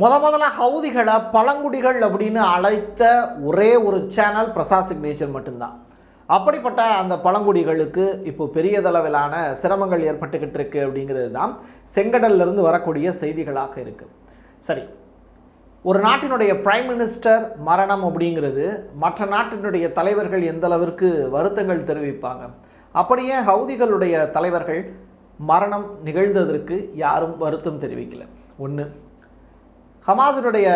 முத முதல்ல ஹவுதிகளை பழங்குடிகள் அப்படின்னு அழைத்த ஒரே ஒரு சேனல் பிரசாத் சிக்னேச்சர் மட்டும்தான். அப்படிப்பட்ட அந்த பழங்குடிகளுக்கு இப்போ பெரியதளவிலான சிரமங்கள் ஏற்பட்டுக்கிட்டு இருக்கு அப்படிங்கிறது தான் செங்கடல்லிருந்து வரக்கூடிய செய்திகளாக இருக்கு. சரி ஒரு நாட்டினுடைய பிரைம் மினிஸ்டர் மரணம் அப்படிங்கிறது மற்ற நாட்டினுடைய தலைவர்கள் எந்த அளவிற்கு வருத்தங்கள் தெரிவிப்பாங்க? அப்படியே ஹவுதிகளுடைய தலைவர்கள் மரணம் நிகழ்ந்ததற்கு யாரும் வருத்தம் தெரிவிக்கல? ஒன்று ஹமாஸினுடைய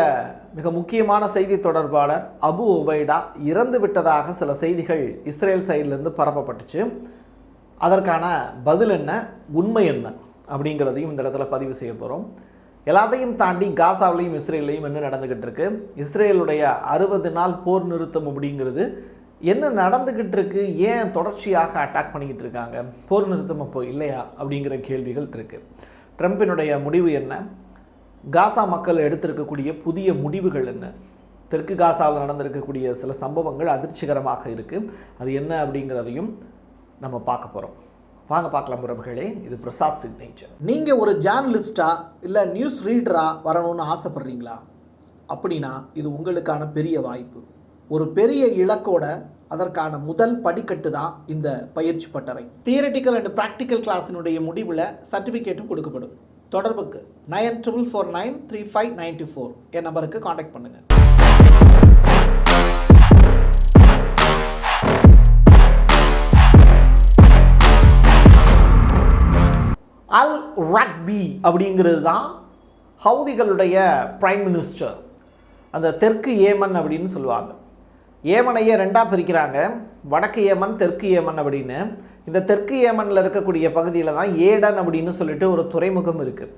மிக முக்கியமான செய்தி தொடர்பாளர் அபு உபைடா இறந்து விட்டதாக சில செய்திகள் இஸ்ரேல் சைட்லேருந்து பரப்பப்பட்டுச்சு. அதற்கான பதில் என்ன? உண்மை என்ன? அப்படிங்கிறதையும் இந்த இடத்துல பதிவு செய்ய போகிறோம் எல்லாத்தையும் தாண்டி காசாவிலையும் இஸ்ரேல்லையும் என்ன நடந்துக்கிட்டு இருக்கு? இஸ்ரேலுடைய அறுபது நாள் போர் நிறுத்தம் அப்படிங்கிறது என்ன நடந்துக்கிட்டு இருக்கு? ஏன் தொடர்ச்சியாக அட்டாக் பண்ணிக்கிட்டு இருக்காங்க? போர் நிறுத்தம் அப்போ இல்லையா? அப்படிங்கிற கேள்விகள் இருக்குது ட்ரம்பினுடைய முடிவு என்ன? காசா மக்கள் எடுத்திருக்கக்கூடிய புதிய முடிவுகள் என்ன? தெற்கு காசாவில் நடந்திருக்கக்கூடிய சில சம்பவங்கள் அதிர்ச்சிகரமாக இருக்குது அது என்ன அப்படிங்கிறதையும் நம்ம பார்க்க போகிறோம் வாங்க பார்க்கலாம் உறவுகளே இது பிரசாத் சிக்னேச்சர் நீங்கள் ஒரு ஜேர்னலிஸ்டாக இல்லை நியூஸ் ரீடராக வரணும்னு ஆசைப்பட்றீங்களா? அப்படின்னா இது உங்களுக்கான பெரிய வாய்ப்பு. ஒரு பெரிய இலக்கோட அதற்கான முதல் படிக்கட்டு தான் இந்த பயிற்சி பட்டறை. தியரட்டிக்கல் அண்ட் ப்ராக்டிக்கல் கிளாஸினுடைய முடிவில் சர்டிஃபிகேட்டும் கொடுக்கப்படும். தொடர்புக்கு nine triple four nine three five ninety four என் நம்பருக்கு காண்டாக்ட் பண்ணுங்கள் அல் ரக்பி அப்படிங்கிறது தான் ஹவுதிகளுடைய பிரைம் மினிஸ்டர் அந்த தெற்கு ஏமன் அப்படின்னு சொல்லுவாங்க. ஏமனையே ரெண்டாக பிரிக்கிறாங்க. வடக்கு ஏமன் தெற்கு ஏமன் அப்படின்னு. இந்த தெற்கு ஏமனில் இருக்கக்கூடிய பகுதியில் தான் ஏடன் அப்படின்னு சொல்லிட்டு ஒரு துறைமுகம் இருக்குது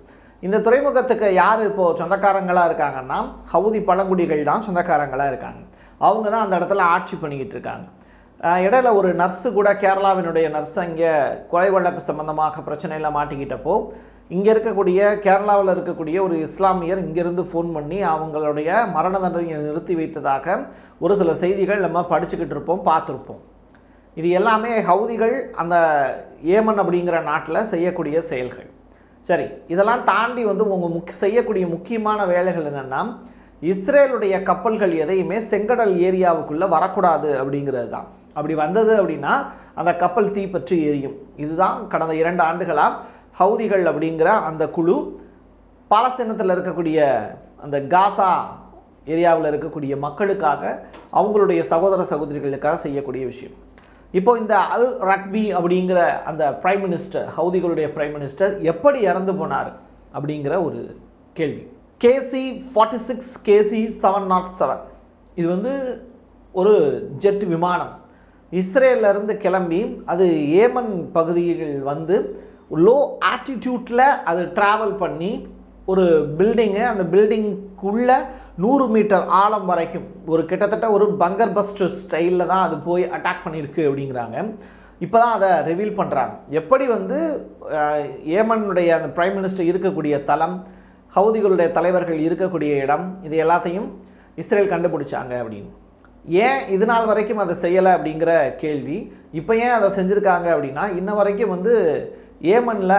இந்த துறைமுகத்துக்கு யார் இப்போது சொந்தக்காரங்களாக இருக்காங்கன்னா ஹவுதி பழங்குடிகள் தான் சொந்தக்காரங்களாக இருக்காங்க. அவங்க தான் அந்த இடத்துல ஆட்சி பண்ணிக்கிட்டு இருக்காங்க. இடையில ஒரு நர்ஸு கூட கேரளாவினுடைய நர்ஸ் அங்கே கொலை வழக்கு சம்பந்தமாக பிரச்சனையில் மாட்டிக்கிட்டப்போ இங்கே இருக்கக்கூடிய கேரளாவில் இருக்கக்கூடிய ஒரு இஸ்லாமியர் இங்கேருந்து ஃபோன் பண்ணி அவங்களுடைய மரண தண்டனையை நிறுத்தி வைத்ததாக ஒரு சில செய்திகள் நம்ம படிச்சுக்கிட்டு இருப்போம் பார்த்துருப்போம். இது எல்லாமே ஹவுதிகள் அந்த ஏமன் அப்படிங்கிற நாட்டில் செய்யக்கூடிய செயல்கள். சரி இதெல்லாம் தாண்டி வந்து உங்கள் முக் செய்யக்கூடிய முக்கியமான வேலைகள் என்னென்னா இஸ்ரேலுடைய கப்பல்கள் எதையுமே செங்கடல் ஏரியாவுக்குள்ளே வரக்கூடாது அப்படிங்கிறது தான் அப்படி வந்தது அப்படின்னா அந்த கப்பல் தீப்பற்றி எரியும். இதுதான் கடந்த இரண்டு ஆண்டுகளாக ஹவுதிகள் அப்படிங்கிற அந்த குழு பாலஸ்தீனத்தில் இருக்கக்கூடிய அந்த காசா ஏரியாவில் இருக்கக்கூடிய மக்களுக்காக அவங்களுடைய சகோதர சகோதரிகளுக்காக செய்யக்கூடிய விஷயம். இப்போ இந்த அல் ரக்வி அப்படிங்கிற அந்த பிரைம் மினிஸ்டர் ஹவுதிகளுடைய பிரைம் மினிஸ்டர் எப்படி இறந்து போனார் அப்படிங்கிற ஒரு கேள்வி. KC forty six KC seven not seven இது வந்து ஒரு ஜெட் விமானம். இஸ்ரேல்ல இருந்து கிளம்பி அது ஏமன் பகுதியில் வந்து லோ ஆட்டிடியூட்டில் அது ட்ராவல் பண்ணி ஒரு பில்டிங்கு அந்த பில்டிங்குள்ளே நூறு மீட்டர் ஆழம் வரைக்கும் ஒரு கிட்டத்தட்ட ஒரு பங்கர் பஸ்ட் ஸ்டைலில் தான் அது போய் அட்டாக் பண்ணியிருக்கு அப்படிங்கிறாங்க. இப்போ தான் அதை ரிவீல் பண்ணுறாங்க எப்படி வந்து ஏமனுடைய அந்த பிரைம் மினிஸ்டர் இருக்கக்கூடிய தளம் ஹவுதிகளுடைய தலைவர்கள் இருக்கக்கூடிய இடம் இது எல்லாத்தையும் இஸ்ரேல் கண்டுபிடிச்சாங்க அப்படின்னு. ஏன் இது நாள் வரைக்கும் அதை செய்யலை அப்படிங்கிற கேள்வி. இப்போ ஏன் அதை செஞ்சுருக்காங்க அப்படின்னா இன்ன வரைக்கும் வந்து ஏமனில்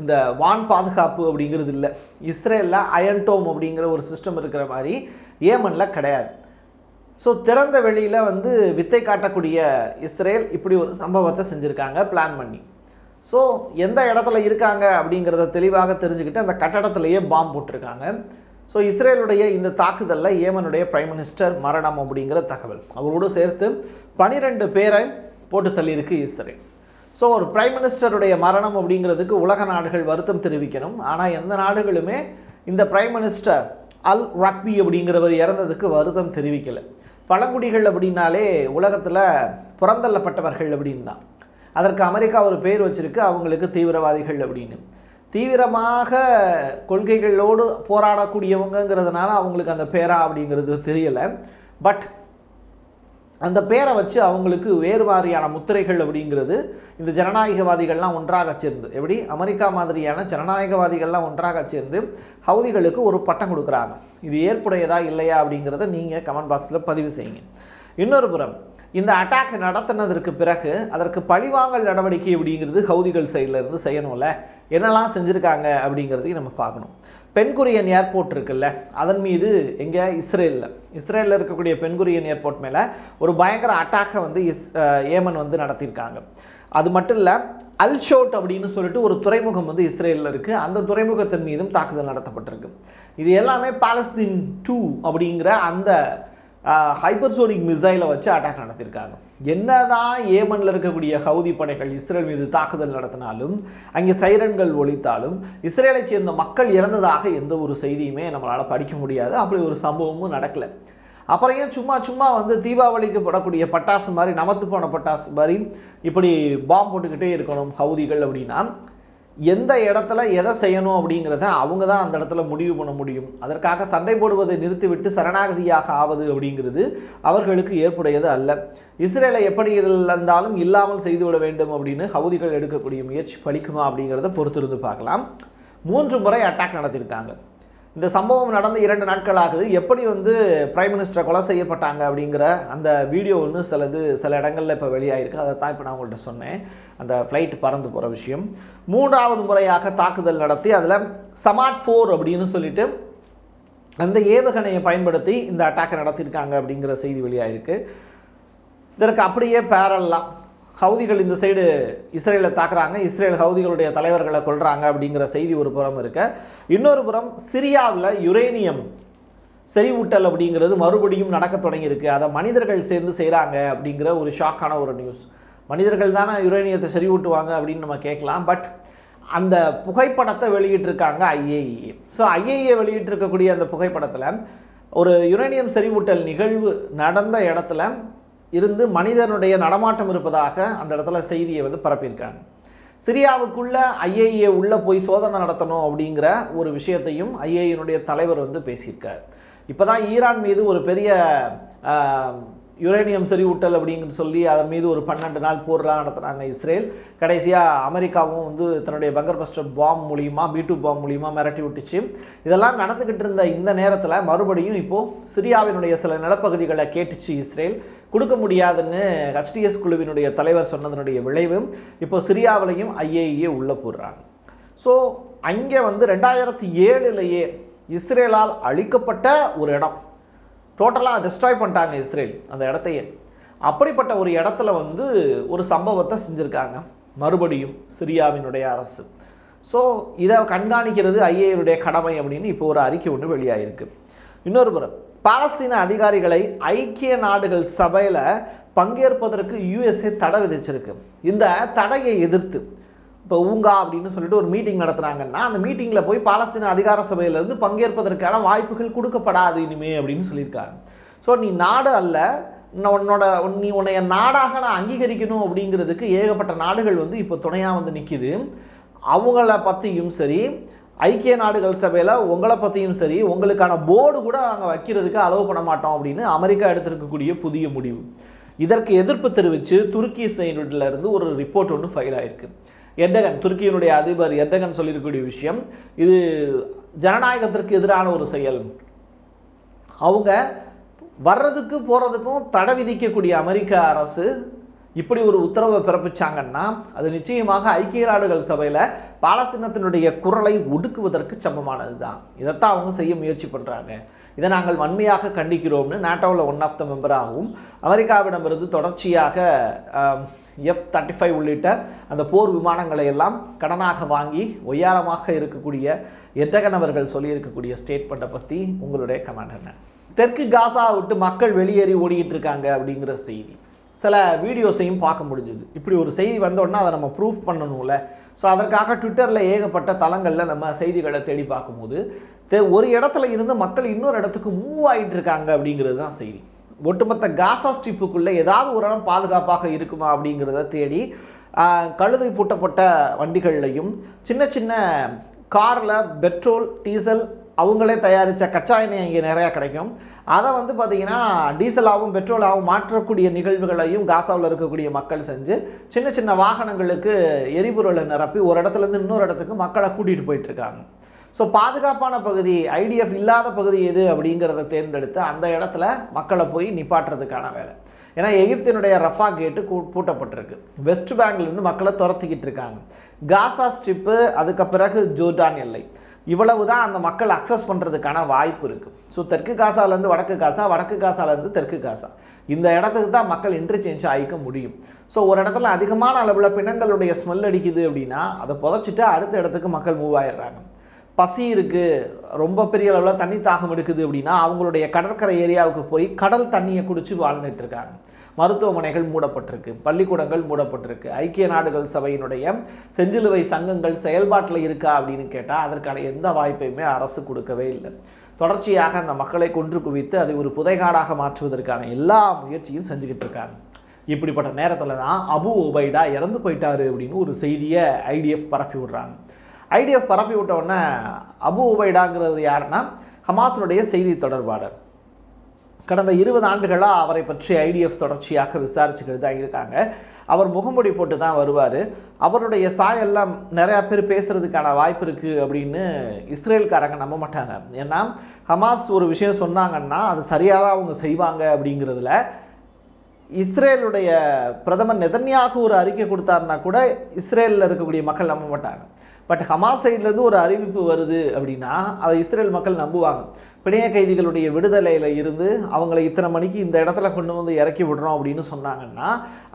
இந்த வான் பாதுகாப்பு அப்படிங்கிறது இல்லை. இஸ்ரேலில் அயன்டோம் அப்படிங்கிற ஒரு சிஸ்டம் இருக்கிற மாதிரி ஏமனில் கிடையாது. ஸோ திறந்த வெளியில் வந்து வித்தை காட்டக்கூடிய இஸ்ரேல் இப்படி ஒரு சம்பவத்தை செஞ்சுருக்காங்க பிளான் பண்ணி. ஸோ எந்த இடத்துல இருக்காங்க அப்படிங்கிறத தெளிவாக தெரிஞ்சுக்கிட்டு அந்த கட்டடத்திலேயே பாம்பு போட்டிருக்காங்க. ஸோ இஸ்ரேலுடைய இந்த தாக்குதலில் ஏமனுடைய பிரைம் மினிஸ்டர் மரணம் அப்படிங்கிற தகவல். அவரோடு சேர்த்து பனிரெண்டு பேரை போட்டு தள்ளியிருக்கு இஸ்ரேல். ஸோ ஒரு பிரைம் மினிஸ்டருடைய மரணம் அப்படிங்கிறதுக்கு உலக நாடுகள் வருத்தம் தெரிவிக்கணும். ஆனால் எந்த நாடுகளுமே இந்த பிரைம் மினிஸ்டர் அல் ரக்பி அப்படிங்கிறவர் இறந்ததுக்கு வருத்தம் தெரிவிக்கலை. பழங்குடிகள் அப்படின்னாலே உலகத்தில் புறந்தள்ளப்பட்டவர்கள் அப்படின்னு தான். அதற்கு அமெரிக்கா ஒரு பேர் வச்சுருக்கு அவங்களுக்கு தீவிரவாதிகள் அப்படின்னு. தீவிரமாக கொள்கைகளோடு போராடக்கூடியவங்கங்கிறதுனால அவங்களுக்கு அந்த பேரா அப்படிங்கிறது தெரியலை. பட் அந்த பேரை வச்சு அவங்களுக்கு வேறு மாதிரியான முத்திரைகள் அப்படிங்கிறது இந்த ஜனநாயகவாதிகள்லாம் ஒன்றாக சேர்ந்து எப்படி? அமெரிக்கா மாதிரியான ஜனநாயகவாதிகள்லாம் ஒன்றாக சேர்ந்து ஹவுதிகளுக்கு ஒரு பட்டம் கொடுக்குறாங்க. இது ஏற்புடையதா இல்லையா அப்படிங்கிறத நீங்கள் கமெண்ட் பாக்ஸில் பதிவு செய்யுங்க. இன்னொரு புறம் இந்த அட்டாக் நடத்தினதற்கு பிறகு அதற்கு பழிவாங்கல் நடவடிக்கை அப்படிங்கிறது ஹவுதிகள் சைடில் இருந்து செய்யணும்ல. என்னெல்லாம் செஞ்சுருக்காங்க அப்படிங்கிறதையும் நம்ம பார்க்கணும். பென்குரியன் ஏர்போர்ட் இருக்குல்ல அதன் மீது எங்கே இஸ்ரேலில் இஸ்ரேலில் இருக்கக்கூடிய பென்குரியன் ஏர்போர்ட் மேலே ஒரு பயங்கர அட்டாக்கை வந்து இஸ் ஏமன் வந்து நடத்தியிருக்காங்க. அது மட்டும் இல்லை அல்ஷோட் அப்படின்னு சொல்லிட்டு ஒரு துறைமுகம் வந்து இஸ்ரேலில் இருக்குது அந்த துறைமுகத்தின் மீதும் தாக்குதல் நடத்தப்பட்டிருக்கு. இது எல்லாமே பாலஸ்தீன் டூ அப்படிங்கிற அந்த ஹைப்பர்சோனிக் மிசைலை வச்சு அட்டாக் நடத்தியிருக்காங்க. என்னதான் ஏமனில் இருக்கக்கூடிய ஹவுதி படைகள் இஸ்ரேல் மீது தாக்குதல் நடத்தினாலும் அங்கே சைரன்கள் ஒழித்தாலும் இஸ்ரேலை சேர்ந்த மக்கள் இறந்ததாக எந்த ஒரு செய்தியுமே நம்மளால் படிக்க முடியாது. அப்படி ஒரு சம்பவமும் நடக்கலை. அப்புறம் ஏன் சும்மா சும்மா வந்து தீபாவளிக்கு போடக்கூடிய பட்டாசு மாதிரி நமத்து போன பட்டாசு மாதிரி இப்படி பாம்பு போட்டுக்கிட்டே இருக்கணும் ஹவுதிகள் அப்படின்னா எந்த இடத்துல எதை செய்யணும் அப்படிங்கிறத அவங்க தான் அந்த இடத்துல முடிவு பண்ண முடியும். அதற்காக சண்டை போடுவதை நிறுத்திவிட்டு சரணாகதியாக ஆவது அப்படிங்கிறது அவர்களுக்கு ஏற்புடையது அல்ல. இஸ்ரேலை எப்படி இருந்தாலும் இல்லாமல் செய்துவிட வேண்டும் அப்படின்னு ஹவுதிகள் எடுக்கக்கூடிய முயற்சி பலிக்குமா அப்படிங்கிறத பொறுத்திருந்து பார்க்கலாம். மூன்று முறை அட்டாக் நடத்தியிருக்காங்க. இந்த சம்பவம் நடந்து இரண்டு நாட்கள் ஆகுது. எப்படி வந்து பிரைம் மினிஸ்டரை கொலை செய்யப்பட்டாங்க அப்படிங்கிற அந்த வீடியோ ஒன்று சிலது சில இடங்களில் இப்போ வெளியாகிருக்கு அதை தான் இப்போ நான் உங்கள்கிட்ட சொன்னேன். அந்த ஃப்ளைட் பறந்து போகிற விஷயம். மூன்றாவது முறையாக தாக்குதல் நடத்தி அதில் சமார்ட் ஃபோர் அப்படின்னு சொல்லிட்டு அந்த ஏவுகணையை பயன்படுத்தி இந்த அட்டாக்கை நடத்தியிருக்காங்க அப்படிங்கிற செய்தி வெளியாகிருக்கு இதற்கு அப்படியே பேரல்லாம் ஹவுதிகள் இந்த சைடு இஸ்ரேலை தாக்குறாங்க இஸ்ரேல் ஹவுதிகளுடைய தலைவர்களை கொள்கிறாங்க அப்படிங்கிற செய்தி ஒரு புறம் இருக்க. இன்னொரு புறம் சிரியாவில் யுரேனியம் செறிவூட்டல் அப்படிங்கிறது மறுபடியும் நடக்க தொடங்கியிருக்கு. அதை மனிதர்கள் சேர்ந்து செய்கிறாங்க அப்படிங்கிற ஒரு ஷாக்கான ஒரு நியூஸ். மனிதர்கள் தானே யுரேனியத்தை செறிவூட்டுவாங்க அப்படின்னு நம்ம கேட்கலாம். பட் அந்த புகைப்படத்தை வெளியிட்டிருக்காங்க ஐஏஇஏ. ஸோ ஐஏஏ வெளியிட்டிருக்கக்கூடிய அந்த புகைப்படத்தில் ஒரு யுரேனியம் செறிவூட்டல் நிகழ்வு நடந்த இடத்துல இருந்து மனிதனுடைய நடமாட்டம் இருப்பதாக அந்த இடத்துல செய்தியை வந்து பரப்பியிருக்காங்க. சிரியாவுக்குள்ள ஐஏஏ உள்ளே போய் சோதனை நடத்தணும் அப்படிங்கிற ஒரு விஷயத்தையும் ஐஏயினுடைய தலைவர் வந்து பேசியிருக்கார். இப்போ தான் ஈரான் மீது ஒரு பெரிய யுரேனியம் செறிவூட்டல் அப்படின்னு சொல்லி அதன் மீது ஒரு பன்னெண்டு நாள் போர்லாம் நடத்துகிறாங்க இஸ்ரேல். கடைசியாக அமெரிக்காவும் வந்து தன்னுடைய பங்கர் பஸ்டர் பாம் மூலியமா பி டூ பாம் மூலியமாக மிரட்டி விட்டுச்சு. இதெல்லாம் நடந்துக்கிட்டு இருந்த இந்த நேரத்தில் மறுபடியும் இப்போது சிரியாவினுடைய சில நிலப்பகுதிகளை கேட்டுச்சு இஸ்ரேல். கொடுக்க முடியாதுன்னு ஹெச்டிஎஸ் குழுவினுடைய தலைவர் சொன்னதனுடைய விளைவு. இப்போ சிரியாவிலையும் ஐஏஇஏ உள்ளே போடுறாங்க ஸோ அங்கே வந்து ரெண்டாயிரத்தி ஏழுலேயே இஸ்ரேலால் அழிக்கப்பட்ட ஒரு இடம். டோட்டலாக டிஸ்ட்ராய் பண்ணிட்டாங்க இஸ்ரேல் அந்த இடத்தையே. அப்படிப்பட்ட ஒரு இடத்துல வந்து ஒரு சம்பவத்தை செஞ்சுருக்காங்க. மறுபடியும் சிரியாவினுடைய அரசு. ஸோ இதை கண்காணிக்கிறது ஐஏனுடைய கடமை அப்படின்னு இப்போ ஒரு அறிக்கை ஒன்று வெளியாகிருக்கு இன்னொரு புறம் பாலஸ்தீன அதிகாரிகளை ஐக்கிய நாடுகள் சபையில் பங்கேற்பதற்கு யுஎஸ்ஏ தடை விதிச்சிருக்கு. இந்த தடையை எதிர்த்து இப்போ ஊங்கா அப்படின்னு சொல்லிட்டு ஒரு மீட்டிங் நடத்துனாங்கன்னா அந்த மீட்டிங்கில் போய் பாலஸ்தீன அதிகார சபையிலேருந்து பங்கேற்பதற்கான வாய்ப்புகள் கொடுக்கப்படாது இனிமே அப்படின்னு சொல்லியிருக்காங்க. ஸோ நீ நாடு அல்ல உன்னோட நீ உன்னைய நாடாக நான் அங்கீகரிக்கணும் அப்படிங்கிறதுக்கு ஏகப்பட்ட நாடுகள் வந்து இப்போ துணையாக வந்து நிற்கிது அவங்கள பற்றியும் சரி ஐக்கிய நாடுகள் சபையில் உங்களை பற்றியும் சரி உங்களுக்கான போர்டு கூட நாங்கள் வைக்கிறதுக்கு அலோவ் பண்ண மாட்டோம் அப்படின்னு அமெரிக்கா எடுத்திருக்கக்கூடிய புதிய முடிவு. இதற்கு எதிர்ப்பு தெரிவித்து துருக்கி சைடுல ஒரு ரிப்போர்ட் ஒன்று ஃபைல் ஆயிருக்கு. எர்டகன் துருக்கியினுடைய அதிபர் எர்டகன் சொல்லியிருக்கக்கூடிய விஷயம் இது ஜனநாயகத்திற்கு எதிரான ஒரு செயல். அவங்க வர்றதுக்கு போகிறதுக்கும் தடை விதிக்கக்கூடிய அமெரிக்க அரசு இப்படி ஒரு உத்தரவை பிறப்பிச்சாங்கன்னா அது நிச்சயமாக ஐக்கிய நாடுகள் சபையில் பாலஸ்தீனத்தினுடைய குரலை ஒடுக்குவதற்கு சமமானது தான் இதைத்தான் அவங்க செய்ய முயற்சி பண்ணுறாங்க இதை நாங்கள் வன்மையாக கண்டிக்கிறோம்னு நாட்டோவில் ஒன் ஆஃப் த மெம்பராகவும் அமெரிக்காவிடமிருந்து தொடர்ச்சியாக எஃப் தேர்ட்டி ஃபைவ் உள்ளிட்ட அந்த போர் விமானங்களை எல்லாம் கடனாக வாங்கி ஒய்யாரமாக இருக்கக்கூடிய எட்டகன் அவர்கள் சொல்லியிருக்கக்கூடிய ஸ்டேட்மெண்ட்டை பற்றி உங்களுடைய கமெண்ட் என்ன? தெற்கு காசா விட்டு மக்கள் வெளியேறி ஓடிக்கிட்டு இருக்காங்க அப்படிங்கிற செய்தி. சில வீடியோஸையும் பார்க்க முடிஞ்சுது. இப்படி ஒரு செய்தி வந்தோடனே அதை நம்ம ப்ரூஃப் பண்ணணும்ல. ஸோ அதற்காக ட்விட்டரில் ஏகப்பட்ட தளங்களில் நம்ம செய்திகளை தேடி பார்க்கும்போது தெ ஒரு இடத்துல இருந்து மக்கள் இன்னொரு இடத்துக்கு மூவ் ஆகிட்டு இருக்காங்க அப்படிங்கிறது தான் செய்தி. ஒட்டுமொத்த காசா ஸ்ட்ரிப்புக்குள்ளே ஏதாவது ஒரு இடம் பாதுகாப்பாக இருக்குமா அப்படிங்கிறத தேடி கழுதை பூட்டப்பட்ட வண்டிகள்லையும் சின்ன சின்ன காரில் பெட்ரோல் டீசல் அவங்களே தயாரித்த கச்சா எண்ணெய் இங்கே நிறையா கிடைக்கும். அதை வந்து பார்த்திங்கன்னா டீசலாகவும் பெட்ரோலாகவும் மாற்றக்கூடிய நிகழ்வுகளையும் காசாவில் இருக்கக்கூடிய மக்கள் செஞ்சு சின்ன சின்ன வாகனங்களுக்கு எரிபொருளை நிரப்பி ஒரு இடத்துலேருந்து இன்னொரு இடத்துக்கு மக்களை கூட்டிகிட்டு போயிட்டுருக்காங்க ஸோ பாதுகாப்பான பகுதி ஐடிஎஃப் இல்லாத பகுதி எது அப்படிங்கிறத தேர்ந்தெடுத்து அந்த இடத்துல மக்களை போய் நிப்பாட்டுறதுக்கான வேலை. ஏன்னா எகிப்தினுடைய ரஃபா கேட்டு கூ பூட்டப்பட்டிருக்கு. வெஸ்ட் பேங்க்லேருந்து மக்களை துரத்திக்கிட்டு இருக்காங்க. காசா ஸ்ட்ரிப்பு அதுக்கு பிறகு ஜோர்டான் எல்லை. இவ்வளவு தான் அந்த மக்கள் அக்சஸ் பண்ணுறதுக்கான வாய்ப்பு இருக்குது ஸோ தெற்கு காசாலேருந்து வடக்கு காசா வடக்கு காசாலேருந்து தெற்கு காசா. இந்த இடத்துக்கு தான் மக்கள் இன்டர்சேஞ்ச் ஆகிக்க முடியும். ஸோ ஒரு இடத்துல அதிகமான அளவில் பிணங்களுடைய ஸ்மெல் அடிக்குது அப்படின்னா அதை புதைச்சிட்டு அடுத்த இடத்துக்கு மக்கள் மூவ் ஆயிடுறாங்க. பசி இருக்குது ரொம்ப பெரிய அளவில் தண்ணி தாகம் எடுக்குது அப்படின்னா அவங்களுடைய கடற்கரை ஏரியாவுக்கு போய் கடல் தண்ணியை குடித்து வாழ்ந்துட்டு இருக்காங்க. மருத்துவமனைகள் மூடப்பட்டிருக்கு பள்ளிக்கூடங்கள் மூடப்பட்டிருக்கு ஐக்கிய நாடுகள் சபையினுடைய செஞ்சிலுவை சங்கங்கள் செயல்பாட்டில் இருக்கா அப்படின்னு கேட்டால் அதற்கான எந்த வாய்ப்பையுமே அரசு கொடுக்கவே இல்லை. தொடர்ச்சியாக அந்த மக்களை கொன்று குவித்து அதை ஒரு புதைகாடாக மாற்றுவதற்கான எல்லா முயற்சியும் செஞ்சுக்கிட்டு இருக்காங்க. இப்படிப்பட்ட நேரத்தில் தான் அபு ஒபைடா இறந்து போயிட்டாரு அப்படின்னு ஒரு செய்தியை ஐடிஎஃப் பரப்பி விடுறாங்க. ஐடிஎஃப் பரப்பி விட்ட உடனே அபு உபைடாங்கிறது யாருன்னா ஹமாஸினுடைய செய்தி தொடர்பாளர். கடந்த இருபது ஆண்டுகளாக அவரை பற்றி ஐடிஎஃப் தொடர்ச்சியாக விசாரிச்சுக்கிட்டு தான் இருக்காங்க. அவர் முகமுடி போட்டு தான் வருவார். அவருடைய சாயெல்லாம் நிறையா பேர் பேசுகிறதுக்கான வாய்ப்பு இருக்குது அப்படின்னு இஸ்ரேல்காரங்க நம்ப மாட்டாங்க. ஏன்னா ஹமாஸ் ஒரு விஷயம் சொன்னாங்கன்னா அது சரியாக தான் அவங்க செய்வாங்க அப்படிங்கிறதுல இஸ்ரேலுடைய பிரதமர் நெதன்யாக ஒரு அறிக்கை கொடுத்தாருன்னா கூட இஸ்ரேலில் இருக்கக்கூடிய மக்கள் நம்ப மாட்டாங்க. பட் ஹமாஸ் சைட்லேருந்து ஒரு அறிவிப்பு வருது அப்படின்னா அதை இஸ்ரேல் மக்கள் நம்புவாங்க. பிணைய கைதிகளுடைய விடுதலையில் இருந்து அவங்களை இத்தனை மணிக்கு இந்த இடத்துல கொண்டு வந்து இறக்கி விடுறோம் அப்படின்னு சொன்னாங்கன்னா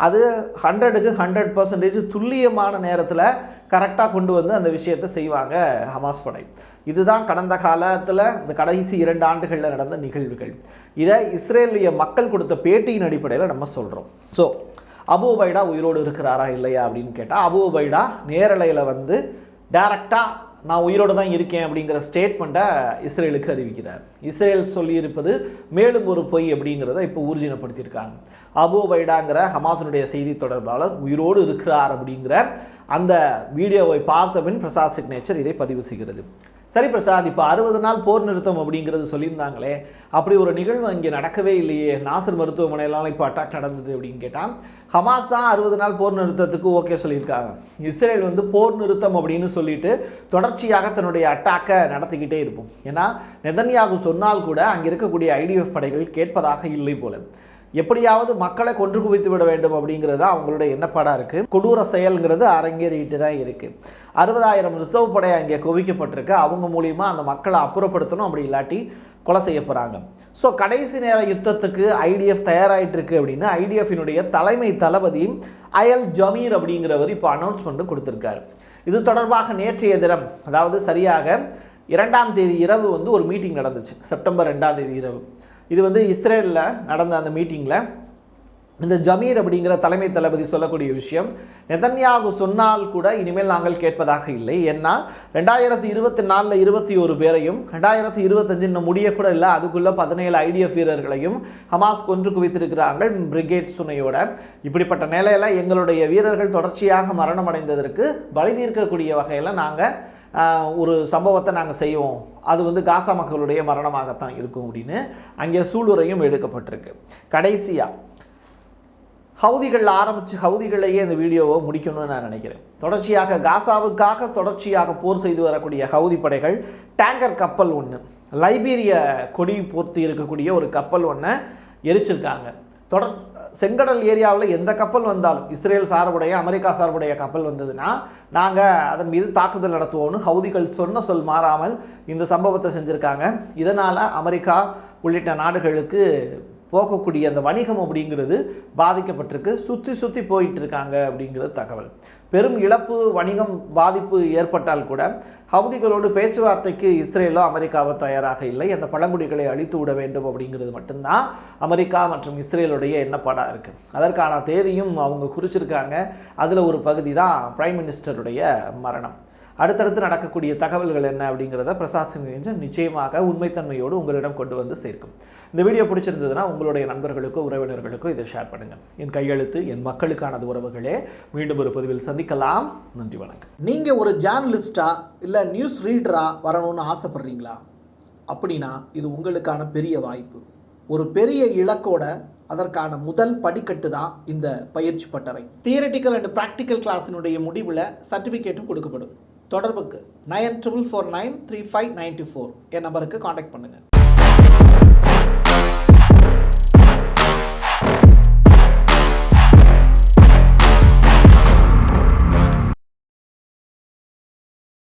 அது ஹண்ட்ரடுக்கு ஹண்ட்ரட் பர்சன்டேஜ் துல்லியமான நேரத்தில் கரெக்டாக கொண்டு வந்து அந்த விஷயத்தை செய்வாங்க ஹமாஸ் படை. இதுதான் கடந்த காலத்தில் இந்த கடைசி இரண்டு ஆண்டுகளில் நடந்த நிகழ்வுகள். இதை இஸ்ரேலிய மக்கள் கொடுத்த பேட்டியின் அடிப்படையில் நம்ம சொல்கிறோம் ஸோ அபு உபைடா உயிரோடு இருக்கிறாரா இல்லையா அப்படின்னு கேட்டால் அபு உபைடா நேரலையில் வந்து டைரக்டாக நான் உயிரோடு தான் இருக்கேன் அப்படிங்கிற ஸ்டேட்மெண்ட்டை இஸ்ரேலுக்கு அறிவிக்கிறார். இஸ்ரேல் சொல்லியிருப்பது மேலும் ஒரு பொய் அப்படிங்கிறத இப்போ ஊர்ஜினப்படுத்தியிருக்காங்க. அபு பைடாங்கிற ஹமாசனுடைய செய்தி தொடர்பாளர் உயிரோடு இருக்கிறார் அப்படிங்கிற அந்த வீடியோவை பார்த்த பின் பிரசாத் சிக்னேச்சர் இதை பதிவு செய்கிறது. சரி பிரசாத் இப்போ அறுபது நாள் போர் நிறுத்தம் அப்படிங்கிறது சொல்லியிருந்தாங்களே அப்படி ஒரு நிகழ்வு இங்கே நடக்கவே இல்லையே. நாசர் மருத்துவமனையிலாம் இப்போ அட்டாக் நடந்தது அப்படின்னு கேட்டால் ஹமாஸ் தான் அறுபது நாள் போர் நிறுத்தத்துக்கு ஓகே சொல்லியிருக்காங்க. இஸ்ரேல் வந்து போர் நிறுத்தம் அப்படின்னு சொல்லிட்டு தொடர்ச்சியாக தன்னுடைய அட்டாக்கை நடத்திக்கிட்டே இருப்போம். ஏன்னா நெதன்யாகு சொன்னால் கூட அங்கே இருக்கக்கூடிய ஐடிஎஃப் படைகள் கேட்பதாக இல்லை போல. எப்படியாவது மக்களை கொன்று குவித்து விட வேண்டும் அப்படிங்கிறது அவங்களுடைய எண்ணப்பாடாக இருக்குது கொடூர செயல்ங்கிறது அரங்கேறிட்டு தான் இருக்குது அறுபதாயிரம் ரிசர்வ் படை அங்கே குவிக்கப்பட்டிருக்கு. அவங்க மூலியமாக அந்த மக்களை அப்புறப்படுத்தணும் அப்படி இல்லாட்டி கொலை செய்ய போகிறாங்க ஸோ கடைசி நேர யுத்தத்துக்கு ஐடிஎஃப் தயாராகிட்டு இருக்கு அப்படின்னு ஐடிஎஃபினுடைய தலைமை தளபதி அயல் ஜமீர் அப்படிங்கிறவர் இப்போ அனௌன்ஸ்மெண்ட் கொடுத்துருக்காரு. இது தொடர்பாக நேற்றைய தினம் அதாவது சரியாக இரண்டாம் தேதி இரவு வந்து ஒரு மீட்டிங் நடந்துச்சு. செப்டம்பர் ரெண்டாம் தேதி இரவு. இது வந்து இஸ்ரேலில் நடந்த அந்த மீட்டிங்கில் இந்த ஜமீர் அப்படிங்கிற தலைமை தளபதி சொல்லக்கூடிய விஷயம் நெதன்யாகு சொன்னால் கூட இனிமேல் நாங்கள் கேட்பதாக இல்லை. ஏன்னா ரெண்டாயிரத்தி இருபத்தி நாலில் இருபத்தி ஒரு பேரையும் ரெண்டாயிரத்தி இருபத்தஞ்சு இன்னும் முடியக்கூட இல்லை அதுக்குள்ளே பதினேழு ஐடிஎஃப் வீரர்களையும் ஹமாஸ் கொன்று குவித்திருக்கிறாங்க பிரிகேட்ஸ் துணையோட. இப்படிப்பட்ட நிலையில் எங்களுடைய வீரர்கள் தொடர்ச்சியாக மரணம் அடைந்ததற்கு பலி தீர்க்கக்கூடிய வகையில் நாங்கள் ஒரு சம்பவத்தை நாங்கள் செய்வோம். அது வந்து காசா மக்களுடைய மரணமாகத்தான் இருக்கும் அப்படின்னு அங்கே சூளுரையும் எடுக்கப்பட்டிருக்கு. கடைசியாக ஹவுதிகள் ஆரம்பித்து ஹவுதிகளையே இந்த வீடியோவை முடிக்கணும்னு நான் நினைக்கிறேன். தொடர்ச்சியாக காசாவுக்காக தொடர்ச்சியாக போர் செய்து வரக்கூடிய ஹவுதி படைகள் டேங்கர் கப்பல் ஒன்று லைபீரிய கொடி போர்த்தி இருக்கக்கூடிய ஒரு கப்பல் ஒன்றை எரிச்சிருக்காங்க. தொடர் செங்கடல் ஏரியாவில் எந்த கப்பல் வந்தாலும் இஸ்ரேல் சார்புடைய அமெரிக்கா சார்புடைய கப்பல் வந்ததுன்னா நாங்கள் அதன் மீது தாக்குதல் நடத்துவோம்னு ஹவுதிகள் சொன்ன சொல் மாறாமல் இந்த சம்பவத்தை செஞ்சுருக்காங்க. இதனால் அமெரிக்கா உள்ளிட்ட நாடுகளுக்கு போகக்கூடிய அந்த வணிகம் அப்படிங்கிறது பாதிக்கப்பட்டிருக்கு. சுற்றி சுற்றி போயிட்டு இருக்காங்க அப்படிங்கிறது தகவல். பெரும் இழப்பு வணிகம் பாதிப்பு ஏற்பட்டால் கூட ஹவுதிகளோடு பேச்சுவார்த்தைக்கு இஸ்ரேலோ அமெரிக்காவோ தயாராக இல்லை. அந்த பழங்குடிகளை அழித்து விட வேண்டும் அப்படிங்கிறது மட்டும்தான் அமெரிக்கா மற்றும் இஸ்ரேலுடைய எண்ணப்பாடாக இருக்குது அதற்கான தேதியும் அவங்க குறிச்சிருக்காங்க. அதில் ஒரு பகுதி தான் பிரைம் மினிஸ்டருடைய மரணம். அடுத்தடுத்து நடக்கக்கூடிய தகவல்கள் என்ன அப்படிங்கிறத பிரசாத் சிங் நிச்சயமாக உண்மைத்தன்மையோடு உங்களிடம் கொண்டு வந்து சேர்க்கும். இந்த வீடியோ பிடிச்சிருந்ததுன்னா உங்களுடைய நண்பர்களுக்கோ உறவினர்களுக்கோ இதை ஷேர் பண்ணுங்கள் என் கையெழுத்து என் மக்களுக்கானது உறவுகளே. மீண்டும் ஒரு பதிவில் சந்திக்கலாம். நன்றி வணக்கம். நீங்கள் ஒரு ஜேர்னலிஸ்டாக இல்லை நியூஸ் ரீடராக வரணும்னு ஆசைப்பட்றீங்களா? அப்படின்னா இது உங்களுக்கான பெரிய வாய்ப்பு. ஒரு பெரிய இலக்கோட அதற்கான முதல் படிக்கட்டு தான் இந்த பயிற்சி பட்டறை. தியரட்டிக்கல் அண்ட் ப்ராக்டிக்கல் கிளாஸினுடைய முடிவில் சர்டிஃபிகேட்டும் கொடுக்கப்படும். தொடர்புக்கு nine triple four nine three five ninety four என் நம்பருக்கு காண்டாக்ட் பண்ணுங்கள்